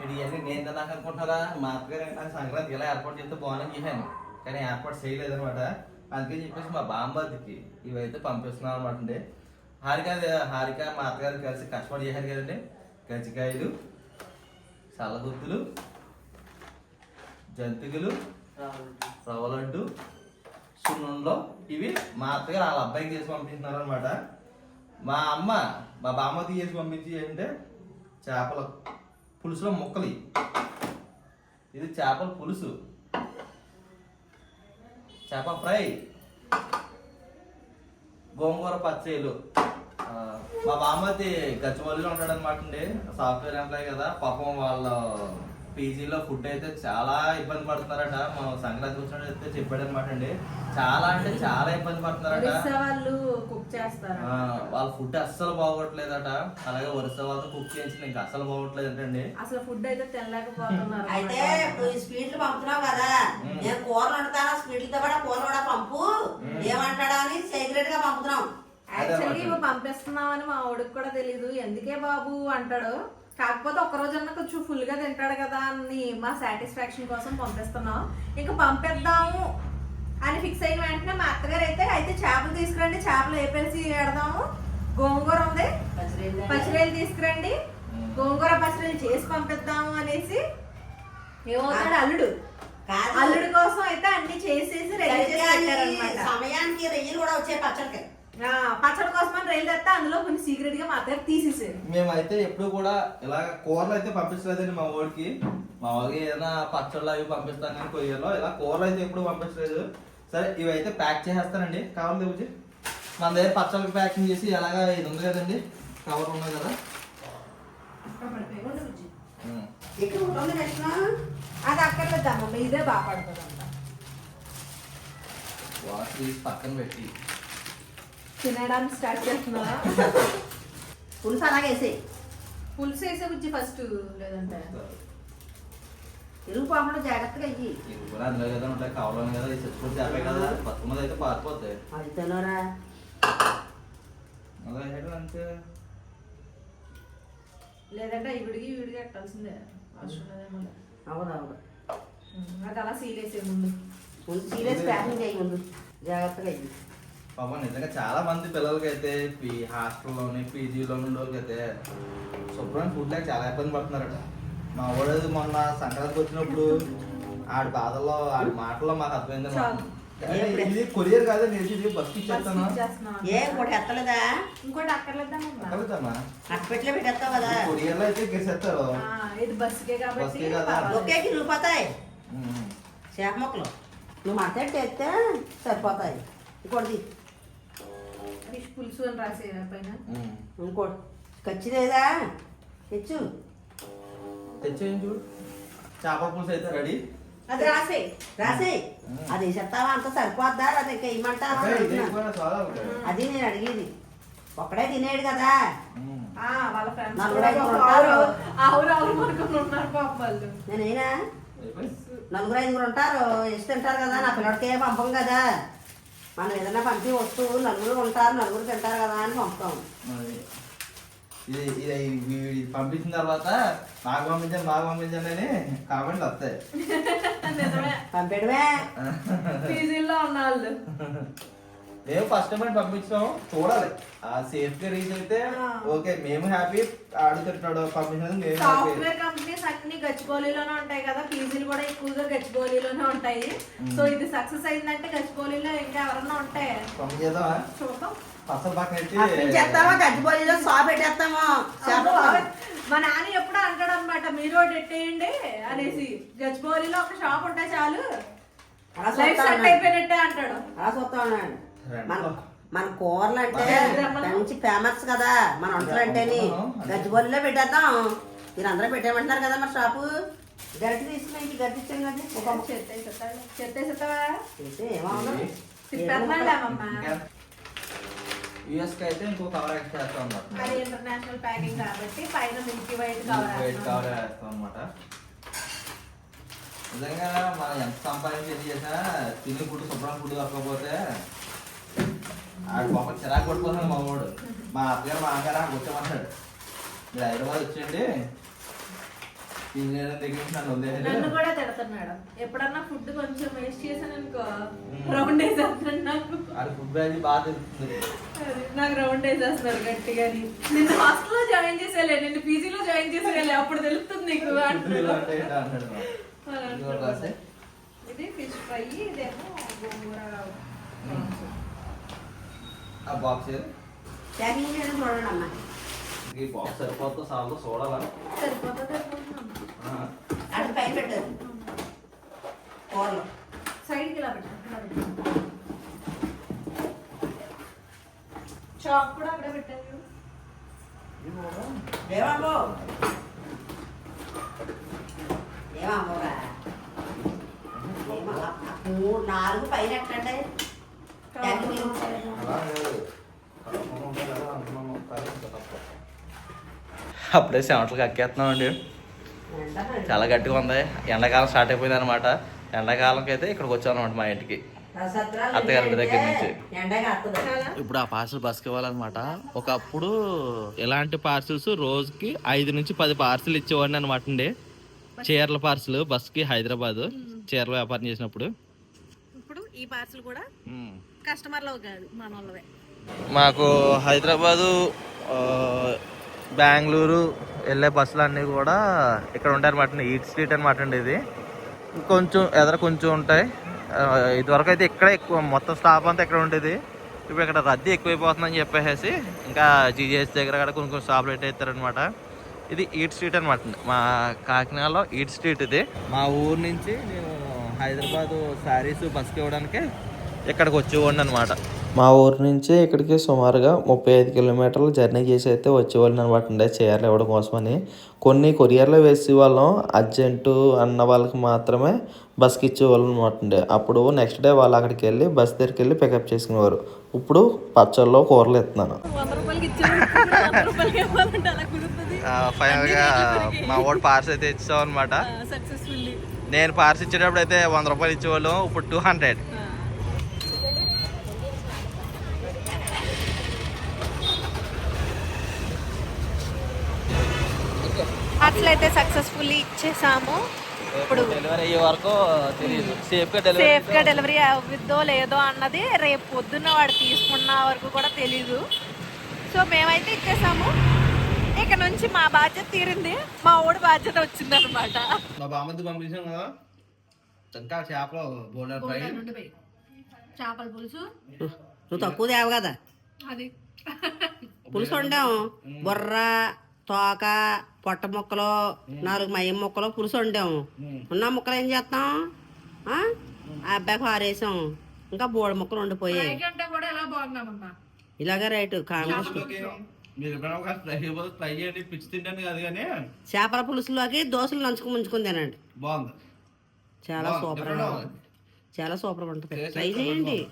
ఇది ఇవన్నీ నేను తిన్నాక అనుకుంటున్నారా మా అత్తగారు ఏంటంటే సంక్రాంతి ఇలా ఏర్పాటు చేస్తే బాగుందని చేశాను కానీ ఏర్పాటు చేయలేదు అనమాట అందుకని చెప్పేసి మా బామ్మదికి ఇవైతే పంపిస్తున్నాం అనమాట అండి హారిక హారిక మా అత్తగారు కలిసి కష్టపడి చేశారు కదండి గజ్జికాయలు చల్లగుత్తులు జంతికలు రవ్వ లడ్డు సున్నుండలో ఇవి మా అత్తగారు వాళ్ళ అబ్బాయికి చేసి పంపిస్తున్నారు అనమాట మా అమ్మ మా బామ్మకి చేసి పంపించి ఏంటంటే చేపల పులుసులో ముక్కలు. ఇది చేపల పులుసు. చేప ఫ్రై. గోంగూర పచ్చళ్ళు. మా బామ్మతి గచ్చిబౌలిలో ఉంటాడనమాట అండి. సాఫ్ట్వేర్ ఎంప్లాయ్ కదా. పాపం వాళ్ళ పీజీలో ఫుడ్ అయితే చాలా ఇబ్బంది పడుతున్నారట. మా సంక్రాంతి వచ్చినట్టు చెప్పాడు అనమాట అండి చాలా అంటే చాలా ఇబ్బంది పడుతున్నారట. వాళ్ళు కుక్ చేస్తారు? వాళ్ళ ఫుడ్ అస్సలు బాగోట్లేదట. అలాగే వరుస వాళ్ళతో కుక్ చేయించిన ఇంకా అస్సలు బాగోట్లేదంటండి. అసలు ఫుడ్ అయితే తినలేకపోతున్నారు అయితే స్వీట్లు పంపుతున్నావు కదా. నేను కూరలు వండుతాను స్వీట్లతో కూడా కూరలు కూడా పంపు. ఏమంటాడా అని సీక్రెట్గా పంపుతున్నాం. యాక్చువల్లీ ఇవి పంపిస్తున్నామని మా వాడికి కూడా తెలియదు ఎందుకే బాబు అంటాడు? కాకపోతే ఒక రోజన్నా కొంచెం ఫుల్గా తింటాడు కదా అని మా సాటిస్ఫాక్షన్ కోసం పంపిస్తున్నాం. ఇంకా పంపిద్దాము అని ఫిక్స్ అయిన వెంటనే మా అత్తగారు అయితే అయితే చేపలు తీసుకురండి చేపలు వేపేసి పెడదాము గోంగూర ఉంది. పచ్చిరేలు తీసుకురండి. గోంగూర పచ్చిరేలు చేసి పంపిద్దాము అనేసి ఏమవుతాడు అల్లుడు. అల్లుడు కోసం అయితే అన్ని చేసేసి రెడీ చేసి సమయానికి రొయ్యలు కూడా వచ్చాయి పచ్చడికి. పచ్చడి కోసం రైలు తెస్తే అందులో కొన్ని సీక్రెట్గా మా అత్తగారు తీసేసారు. మేమైతే ఎప్పుడు కూడా ఇలా కూరలు అయితే పంపించలేదండి మా ఊరికి. మా వాళ్ళకి ఏదైనా పచ్చళ్ళు అవి పంపిస్తాను కానీ కొయ్యలో ఇలా కూరలు అయితే ఎప్పుడు పంపించలేదు. సరే ఇవైతే ప్యాక్ చేసేస్తానండి. కావాలి దేవుజీ మన దగ్గర పచ్చళ్ళకి ప్యాకింగ్ చేసి ఎలాగా ఇది ఉంది కదండి? కవర్ ఉంది కదా. ఇక్కడ ఉంటుంది కృష్ణ. అది అక్కర్లేదు ఇదే బాగా పడుతుంది పక్కన పెట్టి. తినడానికి స్టార్ట్ చేస్తున్నా. పులుసు అలాగే వేసేయి. పులుసు వేసే బుజ్జి ఫస్ట్ లేదంటే. ఇరుగు పోకుండా జాగ్రత్తగా ఇయ్యి. ఇవి కూడా అందులో కదా ఉంటాయి కావాలని కదా ఇది చచ్చిపోతే చేపే కదా పచ్చమది అయితే పారిపోతాయి అలా వేయడం అంతే. లేదంటే ఇవిడికి విడిగా కట్టాల్సిందే. అవసరం లేదేమో. అవును అవును. అది అలా సీల్ వేసే ముందు. సీరియస్ ప్యాకింగ్ చేయి ముందు. జాగ్రత్తగా ఇయ్యి. పాపం నిజంగా చాలా మంది పిల్లలకైతే పీ హాస్టల్లోని పీజీలో ఉండే వాళ్ళకైతే శుభ్రమైన ఫుడ్ లేక చాలా ఇబ్బంది పడుతున్నారట. మా వాడు మొన్న సంక్రాంతికి వచ్చినప్పుడు ఆడి బాధల్లో ఆడి మాటల్లో మాకు అర్థమైంది. ఇది కొరియర్ కాదు నేను ఇది బస్కి ఇచ్చేస్తాను. బస్ ఇచ్చేస్తున్నాం. ఏ ఇంకోటి ఎత్తలేదా? ఇంకోటి అక్కర్లేదమ్మా. కలుగుతామా అట్టపెట్లే పెట్టేస్తావు కదా కొరియర్లో అయితే ఎక్కేసేస్తారు ఆ, ఇది బస్సుకే కాబట్టి కదా. ఒకేకి రూపాతాయి ఉమ్. చేప మొక్కలు. నువ్వు ఎత్తే సరిపోతాయి. ఇంకోటి. ఫిష్ పులుసు అని పైన. ఖచ్చితేదా తెచ్చు. తెచ్చేయండి చూడు. చేపల పులుసు అయితే రెడీ. అది రాసే రాసి అది చెప్తావా? అంత సరిపోద్దా? అది ఇంకా ఇమ్మంటావా. అది నేను అడిగేది. ఒక్కడే తినేడు కదా. నేనైనా. నలుగురు ఐదుగురు ఉంటారు. ఇష్టం తింటారు కదా. నా పిల్లడికే పంపం కదా. మనం ఏదైనా పంపి వస్తువు నలుగురు ఉంటారు నలుగురు తింటారు కదా అని పంపుతాం. మరి ఇది పంపించిన తర్వాత మాకు పంపించండి మాకు పంపించండి అని కామెంట్లు వస్తాయి. పీజీల్లో ఉన్న వాళ్ళు. మేము ఫస్ట్ టైం పంపించాం చూడాలి. ఆ సేఫ్గా రీచ్ అయితే ఓకే మేము హ్యాపీ ఆడుతుంటాడు పంపించినందుకు మేము హ్యాపీ సాఫ్ట్వేర్ కంపెనీస్ అన్ని గచ్చిబౌలిలోనే ఉంటాయి కదా. పీజీలు కూడా ఎక్కువగా గచ్చిబౌలిలోనే ఉంటాయి. సో ఇది సక్సెస్ అయిందంటే గచ్చిబౌలిలో ఇంకా ఎవరన్నా ఉంటాయి? పంపించేద్దామా? చూద్దాం. అసలు చేస్తామా పెట్టేస్తామా అబ్బో, మా నాన్న ఎప్పుడూ అంటాడు అనమాట మీరు ఒకటి ఎట్టేయండి అనేసి. గచ్చిబౌలిలో ఒక షాప్ ఉంటే చాలు. Life set. అయిపోయినట్టే అంటాడు. అలా చూస్తా ఉన్నాడు మన. మన కూరలు అంటే మంచి ఫేమస్ కదా. మన వంటలు అంటేని. గజ్జిబౌలిలో పెట్టేద్దాం. మీరు అందరూ పెట్టేయమంటున్నారు కదా మన షాపు. గరిటి తీసుకుని ఇంటి గరిటి ఇచ్చాం కదా కి అయితే ఇంకో కవర్ ఎక్స్ట్రా ఇంటర్నేషనల్ ప్యాకింగ్ కాబట్టి పైన మిల్కీ వైట్ కవర్ కవర్ వేస్తాం అన్నమాట. నిజంగా మనం ఎంత సంపాదించి చేసినా తిని ఫుడ్ శుభ్రం ఫుడ్ దొరకకపోతే ఆడ పాప చిరాకు పడిపోతున్నాడు మా వాడు మా అత్తగారు మా అమ్మగారు ఆడికి వచ్చామన్నాడు మీరు హైదరాబాద్ వచ్చేయండి. నన్ను కూడా ఎప్పుడన్నా ఫుడ్ కొంచెం వేస్ట్ చేశాను అనుకో రౌండ్ నాకు. ఫుడ్ బాగా తెలుస్తుంది అది, నాకు రౌండ్ వేసేస్తున్నారు గట్టిగా నిన్ను హాస్టల్లో జాయిన్ చేసేలే నిన్ను పీజీలో జాయిన్ చేసేయాలి అప్పుడు తెలుస్తుంది నీకు ఇది ఫిష్ ఫ్రై ఇదేమో గోంగూర ఆ బాక్స్? ప్యాకింగ్ చేయడం చూడండి అమ్మా. ఈ బాక్స్ సరిపోతుందో సాల్తో చూడాలా. అటు పైన పెట్టారు కూరలు. సైడ్కి ఇలా పెట్టాను చాక్ కూడా అక్కడ. ఏమమ్మో? ఏమమ్మోరా ఏమో, మూడు నాలుగు పైన ఎట్టండి? అప్పుడే చెమటలు కక్కేస్తున్నాం అండి చాలా గట్టిగా ఉంది. ఎండాకాలం స్టార్ట్ అయిపోయింది అనమాట ఎండాకాలంకి అయితే ఇక్కడికి వచ్చాం అనమాట మా ఇంటికి. అత్తగారి దగ్గర నుంచి. ఇప్పుడు ఆ పార్సల్ బస్కి ఇవ్వాలన్నమాట ఒకప్పుడు ఇలాంటి పార్సిల్స్ రోజుకి ఐదు నుంచి పది పార్సిల్ ఇచ్చేవాడిని అనమాట అండి. చీరల పార్సిల్ బస్కి హైదరాబాద్ చీరల వ్యాపారం చేసినప్పుడు. ఇప్పుడు ఈ పార్సల్ కూడా కస్టమర్లో కాదు మన వాళ్ళవే మాకు హైదరాబాదు బెంగళూరు వెళ్ళే బస్సులు అన్నీ కూడా ఇక్కడ ఉంటాయి అనమాట ఈట్ స్ట్రీట్ అనమాట అండి ఇది. కొంచెం ఎదర కొంచెం ఉంటాయి. ఇదివరకు అయితే ఇక్కడే ఎక్కువ మొత్తం స్టాప్ అంతా ఇక్కడ ఉండేది. ఇప్పుడు ఇక్కడ రద్దీ ఎక్కువైపోతుందని చెప్పేసి ఇంకా జీజీఎస్ దగ్గర కూడా కొన్ని కొన్ని స్టాప్లు పెట్టేస్తారనమాట ఇది ఈట్ స్ట్రీట్ అనమాట మా కాకినాడలో ఈట్ స్ట్రీట్ ఇది. మా ఊరు నుంచి నేను హైదరాబాద్ శారీస్ బస్కి ఇవ్వడానికి ఇక్కడికి వచ్చేవాడిని అనమాట మా ఊరు నుంచి ఇక్కడికి సుమారుగా ముప్పై ఐదు కిలోమీటర్లు జర్నీ చేసి అయితే వచ్చేవాళ్ళని అనమాట అండి చీరలు ఇవ్వడం కోసమని. కొన్ని కొరియర్లో వేసే వాళ్ళం అర్జెంటు అన్న వాళ్ళకి మాత్రమే బస్కి ఇచ్చేవాళ్ళం అనమాట అండి అప్పుడు నెక్స్ట్ డే వాళ్ళు అక్కడికి వెళ్ళి బస్ దగ్గరికి వెళ్ళి పికప్ చేసుకునేవారు. ఇప్పుడు పచ్చళ్ళలో కూరలు కుదురుతుంది. ఫైనల్గా మా ఓడి పార్స్ అయితే ఇచ్చాం అనమాట సక్సెస్ఫుల్లీ నేను పార్స్ ఇచ్చేటప్పుడు అయితే వంద రూపాయలు ఇచ్చేవాళ్ళం. ఇప్పుడు టూ హండ్రెడ్. పార్సల్ అయితే సక్సెస్ఫుల్లీ ఇచ్చేసాము. ఇప్పుడు డెలివరీ అయ్యే వరకు తెలియదు సేఫ్గా డెలివరీ సేఫ్గా డెలివరీ అవుద్దో లేదో అన్నది రేపు పొద్దున్న వాడు తీసుకున్న వరకు కూడా తెలీదు. సో మేమైతే ఇచ్చేసాము. ఇక నుంచి మా బాధ్యత తీరింది. మా ఊడి బాధ్యత వచ్చింది అనమాట మా బామ్మది పంపించాం కదా. ఇంకా చేపలు బోలర్ ఫ్రై. చేపల పులుసు. నువ్వు తక్కువ తేవు కదా. అది. పులుసు వండాం. బుర్ర తోక పొట్ట ముక్కలు నాలుగు మయ్యం ముక్కలు పులుసు వండాము. ఉన్న ముక్కలు ఏం చేస్తాం? ఆ? అబ్బాయి పారేసాం. ఇంకా బోడ ముక్కలు వండిపోయాయి అంటే కూడా ఎలా బాగున్నామమ్మా? ఇలాగే రైట్ చేపల పులుసులోకి దోశలు నంచుకు ముంచుకుని తినండి. బాగుంది. చాలా. సూపర్. చాలా సూపర్ ఉంటుంది. ట్రై చేయండి.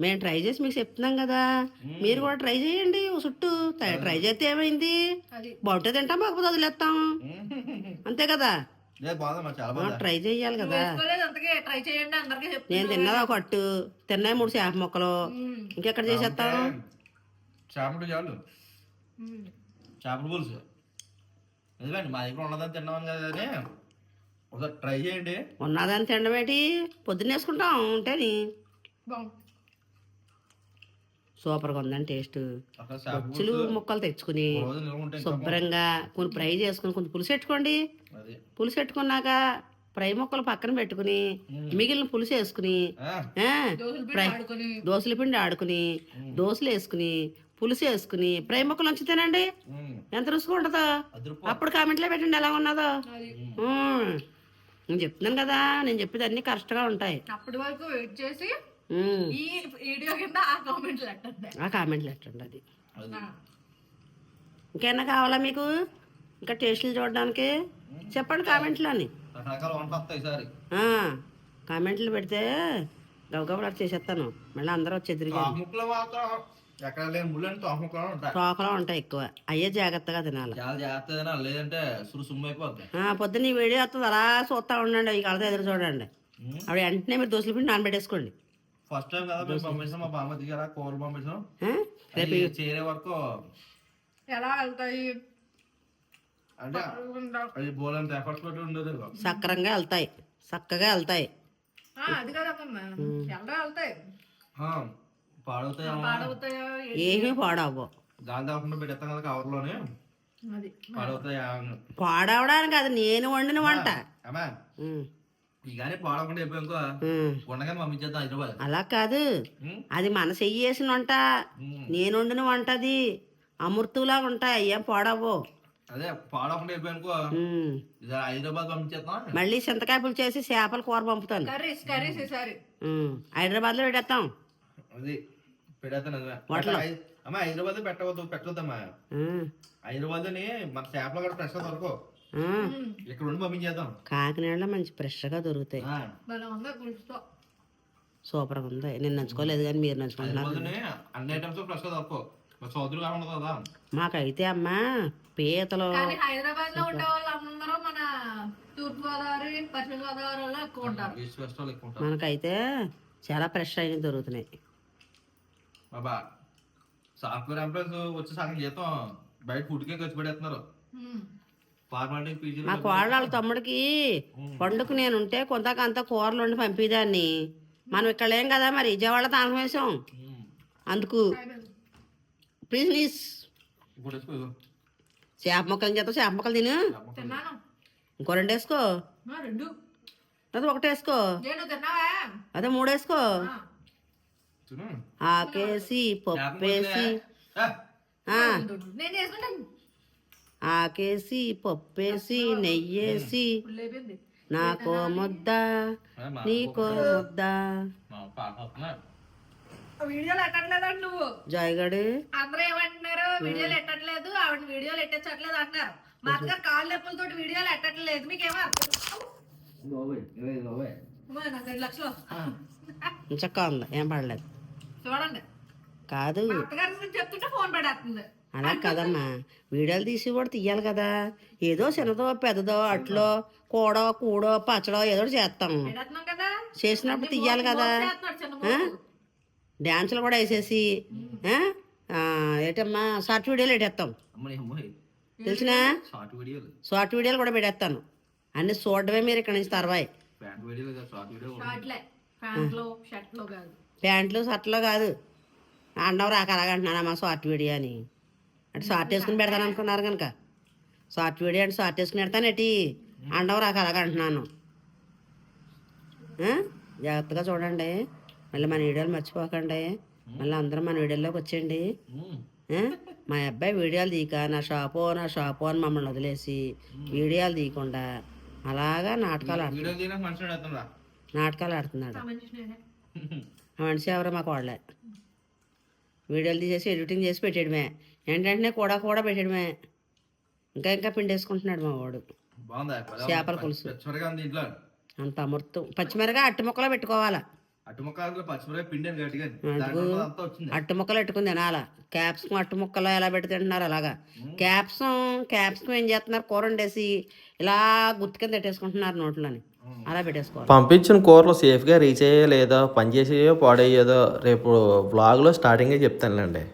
మేము ట్రై చేసి మీకు చెప్తున్నాం కదా. మీరు కూడా ట్రై చేయండి చుట్టూ. ట్రై- ట్రై చేస్తే ఏమైంది? అది. బాగుంటే తింటాం కాకపోతే వదిలేస్తాం. అంతే కదా. ట్రై చేయాలి కదా. అంతకే ట్రై చేయండి అందరికీ నేను తిన్నది ఒక అట్టు. తిన్నాయి మూడు చేప ముక్కలు. ఇంకెక్కడ చేసేస్తాం చేపలు చాలు. చేపల పులుసు. నిజమండి మా దగ్గర ఉన్నదని తిన్నామని కదా ఒకసారి ట్రై చేయండి. ఉన్నదాన్ని తినడం ఏంటి? పొద్దున్న వేసుకుంటాం ఉంటేని. సూపర్గా ఉందని టేస్ట్. బొచ్చులు ముక్కలు తెచ్చుకుని శుభ్రంగా కొన్ని ఫ్రై చేసుకుని కొంచెం పులుసు పెట్టుకోండి. పులుసు పెట్టుకున్నాక ఫ్రై ముక్కలు పక్కన పెట్టుకుని మిగిలిన పులుసు వేసుకుని ఫ్రై దోశల పిండి ఆడుకుని దోశలు వేసుకుని పులుసు వేసుకుని ఫ్రై ముక్కలు ఉంచి తినండి ఉమ్, ఎంత రుచిగా ఉంటుందో. అప్పుడు కామెంట్లో పెట్టండి ఎలా ఉన్నదో. నేను చెప్తున్నాను కదా నేను చెప్పేది అన్ని కరెక్ట్గా ఉంటాయి. అప్పటి వరకు వెయిట్ చేసి. ఈ వీడియో కింద ఆ కామెంట్లు పెట్టండి ఆ కామెంట్లు పెట్టండి అది. ఇంకేనా కావాలా మీకు? ఇంకా టేస్టులు చూడడానికి? చెప్పండి ఈసారి. ఆ, కామెంట్లు పెడితే గబగబా అలా చేసేస్తాను. మళ్ళీ అందరూ వచ్చి ఎదురుగా తోకలో ఉంటాయి ఎక్కువ. అయ్యే జాగ్రత్తగా తినాలి. చాలా జాగ్రత్తగా లేదంటే సురు సుమ్ము అయిపోద్ది. ఆ, పొద్దున్న ఈ వీడియో వస్తుంది. అలా చూస్తూ ఉండండి. ఈ కళతో ఎదురు చూడండి. అవి వెంటనే మీరు దోశల పిండి నానబెట్టేసుకోండి. ఫస్ట్ టైం కదా మేము పంపించాం మా బామ్మ దగ్గర కూర పంపించాం? రేపు చేరే వరకు ఎలా వెళ్తాయి? అంటే అది బోలంత ఎఫర్ట్స్ పెట్టి ఉండదు సక్రంగా వెళ్తాయి చక్కగా వెళ్తాయి. ఆ, అది కదమ్మా ఎలా వెళ్తాయి. పాడవుతాయి పాడవుతాయో ఏమీ పాడవు. గాలి తాగకుండా పెట్టేస్తాం కదా కవర్లోనే. అది. పాడవుతాయి పాడవడానికి అది నేను వండిన వంట. హైదరాబాద్ అలా కాదు. అది మన చెయ్యి వేసిన వంట. నేను వండిన వంట అది. అమృతులా ఉంటాయి ఏం పాడవు. హైదరాబాద్ మళ్ళీ చింతకాయ పులుసు చేసి చేపల కూర పంపుతాను. పెట్టేస్తాం అదే వాటిలో? అమ్మా హైదరాబాద్ పెట్టవద్దు పెట్టవద్దమ్మా. హైదరాబాద్ మన చేపలు కూడా ఫ్రెష్ దొరకవు కాకినాడలో మంచి ఫ్రెష్గా దొరుకుతాయి. ఆ, మనం ఉందా పులుసుతో సూపర్గా ఉంది. నేను నంచుకోలేదు కానీ మీరు నంచుకుంటున్నారు. గా మాకైతే అమ్మ పీతలు. హైదరాబాద్లో ఉండే మన పశ్చిమ గోదావరిలో ఎక్కువ ఉంటారు. మనకైతే చాలా ఫ్రెష్ అయినవి దొరుకుతున్నాయి. బాబా సాఫ్ట్వేర్ ఎంప్లాయీస్ వచ్చి సగం జీతం బయట ఫుడ్కే ఖర్చు పెడేస్తున్నారు మా కోళ్ళ వాళ్ళ తమ్ముడికి పండుకు నేను ఉంటే కొంతకంత కూరలు వండి పంపిదాన్ని. మనం ఇక్కడ లేం కదా మరి? విజయవాడ తానం వేసాం. అందుకు ప్లీజ్. చేప ముక్కలు చేత చేప ముక్కలు తిను. తిన్నాను. ఇంకో రెండు వేసుకో. అది ఒకటి వేసుకో. నేను తిన్నావా? అదే మూడు వేసుకో. ఆకేసి పప్పేసి ఏ, ఆ, నేను చేసుకుంటాను ఆకేసి పప్పేసి నెయ్యేసి నాకో ముద్ద నీకో ముద్ద. వీడియోలు ఎట్టట్లేదండి నువ్వు జాయిగడు? అందరూ ఏమంటున్నారు వీడియోలు ఎట్టట్లేదు. ఆవిడ వీడియోలు ఎట్టచ్చట్లేదు అంటున్నారు. మా అత్తగారు కాళ్ళ నొప్పులతో వీడియోలు ఎట్టట్లేదు. మీకేమో రెండు లక్షలు చక్కగా ఉంది ఏం పడలేదు. చూడండి. కాదు. అత్తగారి చెప్తుంటే ఫోన్ పడేస్తుంది. అలా కదమ్మా. వీడియోలు తీసి కూడా తీయాలి కదా. ఏదో చిన్నదో పెద్దదో అట్లో కూడో కూడో పచ్చడో ఏదో ఒకటి చేస్తాం. పెడేస్తున్నాం కదా? చేసినప్పుడు తీయాలి కదా. డ్యాన్సులు కూడా వేసేసి ఏటమ్మా షార్ట్ వీడియోలు పెట్టేస్తాం. తెలిసినా? షార్ట్ వీడియోలు. షార్ట్ వీడియోలు కూడా పెట్టేస్తాను. అన్ని చూడడమే మీరు ఇక్కడ నుంచి తర్వాయి. ప్యాంట్ వీడియోలు కాదు, షార్ట్ వీడియో షార్ట్లే ప్యాంట్లో షర్ట్లో కాదు. రాకలాగా అంటున్నానమ్మా షార్ట్ వీడియో అని. అంటే షార్ట్ వేసుకుని పెడతాను అనుకున్నారు కనుక. షార్ట్ వీడియో అంటే షార్ట్ వేసుకుని పెడతాను ఎట్టి అండవు రాకలాగా అంటున్నాను. ఆ? జాగ్రత్తగా చూడండి. మళ్ళీ మన వీడియోలు మర్చిపోకండి. మళ్ళీ అందరూ మన వీడియోలోకి వచ్చేయండి? మా అబ్బాయి వీడియోలు తీయక నా షాపు నా షాపు అని మమ్మల్ని వదిలేసి వీడియోలు తీయకుండా అలాగా నాటకాలు ఆడు వీడియో తీయడానికి మనుషులు పెడుతున్నా నాటకాలు ఆడుతున్నాడు. మనిషి ఎవరో మాకు వాళ్ళే. వీడియోలు తీసేసి ఎడిటింగ్ చేసి పెట్టేయడమే. ఏంటంటే కూడా కూడా పెట్టేయడమే ఇంకా ఇంకా పిండేసుకుంటున్నాడు మా వాడు? చేపల పులుసు. అంత అమృతం. పచ్చిమిరగా అట్టి ముక్కలో పెట్టుకోవాలా? అట్టి ముక్కలు పెట్టుకుని తినాలా? క్యాప్సికం అట్టి ముక్కలో ఎలా పెట్టి తింటున్నారు అలాగా? క్యాప్సికం క్యాప్సికం ఏం చేస్తున్నారు? కూర వండేసి ఇలా గుర్తు కింద పెట్టేసుకుంటున్నారు నోట్లోని. అలా పెట్టేసుకోవాలి. పంపించిన కూరలు సేఫ్గా రీచ్ అయ్యో లేదో పనిచేసేయో పాడయ్యేదో రేపు వ్లాగ్లో స్టార్టింగే చెప్తానులేండి.